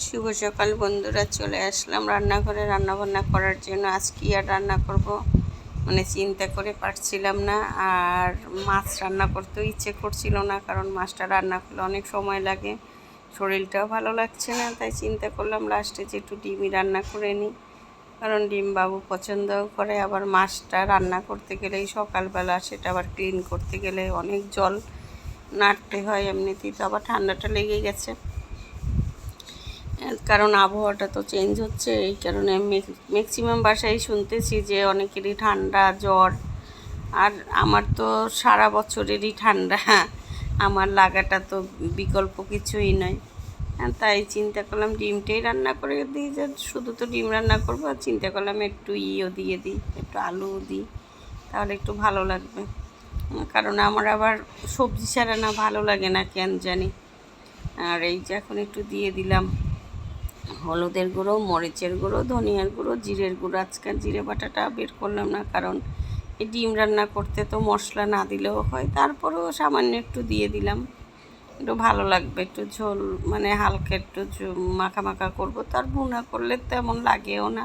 শুভ সকাল বন্ধুরা, চলে আসলাম রান্নাঘরে রান্না বান্না করার জন্য। আজ কি আর রান্না করব মানে চিন্তা করে পারছিলাম না। আর মাছ রান্না করতেও ইচ্ছে করছিল না, কারণ মাছটা রান্না করলে অনেক সময় লাগে। শরীরটাও ভালো লাগছে না, তাই চিন্তা করলাম লাস্টে যে একটু ডিমই রান্না করে নিই কারণ ডিম বাবু পছন্দও করে, আবার মাছটা রান্না করতে গেলেই সকালবেলা সেটা আবার ক্লিন করতে গেলে অনেক জল নাড়তে হয়, এমনিতেই তো আবার ঠান্ডাটা লেগে গেছে। কারণ আবহাওয়াটা তো চেঞ্জ হচ্ছে এই কারণে ম্যাক্সিমাম বাসায় শুনতেছি যে অনেকেরই ঠান্ডা জ্বর। আর আমার তো সারা বছরেরই ঠান্ডা আমার লাগাটা তো বিকল্প কিছুই নয়। হ্যাঁ, তাই চিন্তা করলাম ডিমটাই রান্না করে দিই যে শুধু তো ডিম রান্না করব আর চিন্তা করলাম একটু ইও দিয়ে দিই একটু আলুও দিই তাহলে একটু ভালো লাগবে। কারণ আমার আবার সবজি ছাড়া না ভালো লাগে না কেন জানি। আর এই যে এখন একটু দিয়ে দিলাম। হলুদের গুঁড়ো, মরিচের গুঁড়ো, ধনিয়ার গুঁড়ো, জিরের গুঁড়ো। আজকাল জিরে বাটাটা বের করলাম না, কারণ এই ডিম রান্না করতে তো মশলা না দিলেও হয়। তারপরেও সামান্য একটু দিয়ে দিলাম। একটু ভালো লাগবে, একটু ঝোল মানে হালকা একটু মাখা মাখা করব। তার ভুনা করলে তেমন লাগেও না।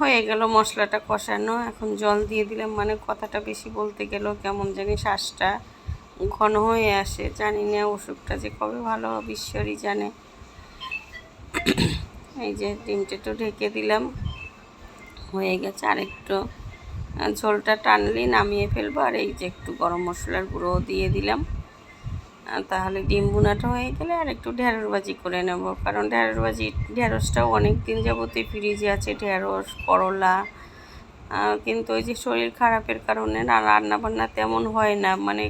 হয়ে গেল মশলাটা কষানো। এখন জল দিয়ে দিলাম মানে কথাটা বেশি বলতে গেলেও কেমন জানি শ্বাসটা ঘন হয়ে আসে। জানি না ওষুধটা যে কবে ভালো হবে, ঈশ্বরই জানে। এই যে ডিমটা একটু ঢেকে দিলাম। হয়ে গেছে, আর একটু ঝোলটা টানলি নামিয়ে ফেলব। আর এই যে একটু গরম মশলার গুঁড়ো দিয়ে দিলাম। তাহলে ডিম বুনাটা হয়ে গেলে আর একটু ঢেঁড়স ভাজি করে নেব। কারণ ঢেঁড়স ভাজি, ঢেঁড়সটাও অনেক দিন যাবতই ফ্রিজে আছে, ঢেঁড়স, করলা কিন্তু ওই যে শরীর খারাপের কারণে না রান্না বান্না তেমন হয় না। মানে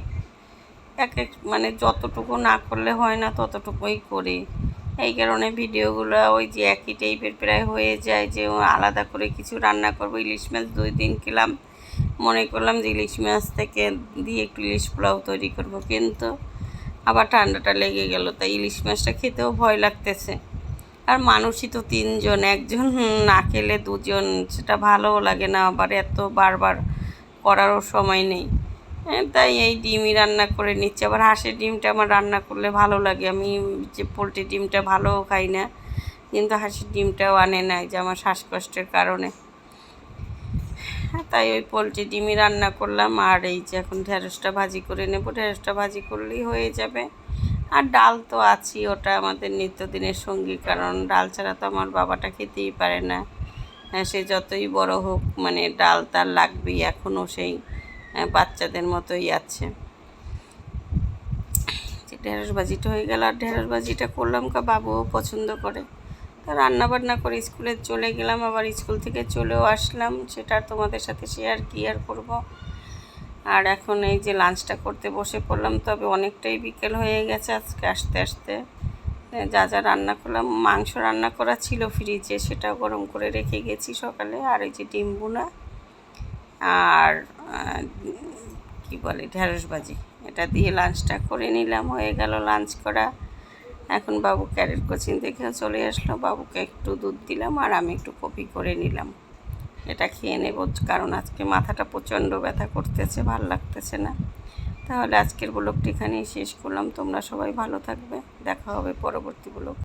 এক এক মানে যতটুকু না করলে হয় না, ততটুকুই করি। এই কারণে ভিডিওগুলো ওই যে একই টাইপের প্রায় হয়ে যায় যে আলাদা করে কিছু রান্না করব, ইলিশ মাছ দুই দিন খেলাম। মনে করলাম যে ইলিশ মাছ থেকে দিয়ে একটু ইলিশ পোলাও তৈরি করব, কিন্তু আবার ঠান্ডাটা লেগে গেল, তাই ইলিশ মাছটা খেতেও ভয় লাগতেছে। আর মানুষই তো তিনজন, একজন না খেলে দুজন, সেটা ভালোও লাগে না, আবার এত বারবার করারও সময় নেই। তাই এই ডিমই রান্না করে নিচ্ছি। আবার হাঁসের ডিমটা আমার রান্না করলে ভালো লাগে। আমি যে পোলট্রি ডিমটা ভালোও খাই না কিন্তু হাঁসের ডিমটাও আনে নাই যে আমার শ্বাসকষ্টের কারণে। হ্যাঁ, তাই ওই পোলট্রি ডিমই রান্না করলাম। আর এই যে এখন ঢেঁড়সটা ভাজি করে নেব। ঢেঁড়সটা ভাজি করলেই হয়ে যাবে। আর ডাল তো আছি ওটা আমাদের নিত্যদিনের সঙ্গী। কারণ ডাল ছাড়া তো আমার বাবাটা খেতেই পারে না। হ্যাঁ, সে যতই বড় হোক মানে ডাল তার লাগবেই এখনও সেই বাচ্চাদের মতোই আছে। ঢেঁড়স ভাজিটা হয়ে গেল, আর ঢেঁড়স ভাজিটা করলাম কা বাবুও পছন্দ করে। তা রান্না বান্না করে স্কুলে চলে গেলাম, আবার স্কুল থেকে চলেও আসলাম। সেটা তোমাদের সাথে শেয়ার কি আর করব? আর এখন এই যে লাঞ্চটা করতে বসে পড়লাম, তবে অনেকটাই বিকেল হয়ে গেছে আজকে আসতে আসতে। যা যা রান্না করলাম, মাংস রান্না করা ছিল ফ্রিজে সেটা গরম করে রেখে গেছি সকালে। আর এই যে ডিম বুনা আর কি বলে, ঢেঁড়স ভাজি। এটা দিয়ে লাঞ্চটা করে নিলাম, হয়ে গেল লাঞ্চ করা। এখন বাবু ক্যারেট কোচিং থেকে চলে আসলো। বাবুকে একটু দুধ দিলাম আর আমি একটু কপি করে নিলাম। এটা খেয়ে নেব, কারণ আজকে মাথাটা প্রচণ্ড ব্যথা করতেছে, ভালো লাগতেছে না। তাহলে আজকের ব্লগটি এখানেই শেষ করলাম। তোমরা সবাই ভালো থাকবে। দেখা হবে পরবর্তী ব্লগ